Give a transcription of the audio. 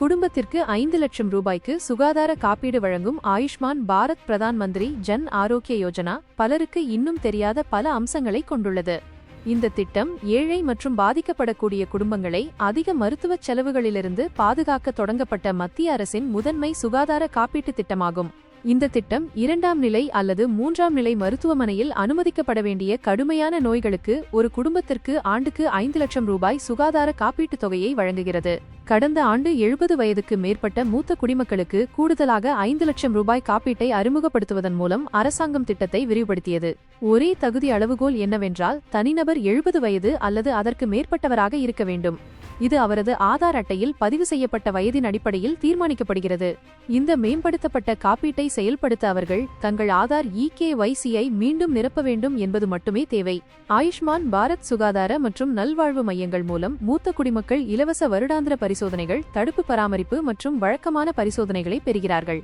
குடும்பத்திற்கு ஐந்து லட்சம் ரூபாய்க்கு சுகாதார காப்பீடு வழங்கும் ஆயுஷ்மான் பாரத் பிரதான் மந்திரி ஜன் ஆரோக்கிய யோஜனா பலருக்கு இன்னும் தெரியாத பல அம்சங்களை கொண்டுள்ளது. இந்த திட்டம் ஏழை மற்றும் பாதிக்கப்படக்கூடிய குடும்பங்களை அதிக மருத்துவச் செலவுகளிலிருந்து பாதுகாக்க தொடங்கப்பட்ட மத்திய அரசின் முதன்மை சுகாதார காப்பீட்டுத் திட்டமாகும். இந்த திட்டம் இரண்டாம் நிலை அல்லது மூன்றாம் நிலை மருத்துவமனையில் அனுமதிக்கப்பட வேண்டிய கடுமையான நோய்களுக்கு ஒரு குடும்பத்திற்கு ஆண்டுக்கு ஐந்து லட்சம் ரூபாய் சுகாதார காப்பீட்டுத் தொகையை வழங்குகிறது. கடந்த ஆண்டு எழுபது வயதுக்கு மேற்பட்ட மூத்த குடிமக்களுக்கு கூடுதலாக ஐந்து லட்சம் ரூபாய் காப்பீட்டை அறிமுகப்படுத்துவதன் மூலம் அரசாங்கம் திட்டத்தை விரிவுபடுத்தியது. ஒரே தகுதி அளவுகோல் என்னவென்றால் தனிநபர் எழுபது வயது அல்லது அதற்கு மேற்பட்டவராக இருக்க வேண்டும். இது அவரது ஆதார் அட்டையில் பதிவு செய்யப்பட்ட வயதின் அடிப்படையில் தீர்மானிக்கப்படுகிறது. இந்த மேம்படுத்தப்பட்ட காப்பீட்டை செயல்படுத்த அவர்கள் தங்கள் ஆதார் இகேஒய்சியை மீண்டும் நிரப்ப வேண்டும் என்பது மட்டுமே தேவை. ஆயுஷ்மான் பாரத் சுகாதார மற்றும் நல்வாழ்வு மையங்கள் மூலம் மூத்த குடிமக்கள் இலவச வருடாந்திர பரிசோதனைகள் தடுப்பு பராமரிப்பு மற்றும் வழக்கமான பரிசோதனைகளை பெறுகிறார்கள்.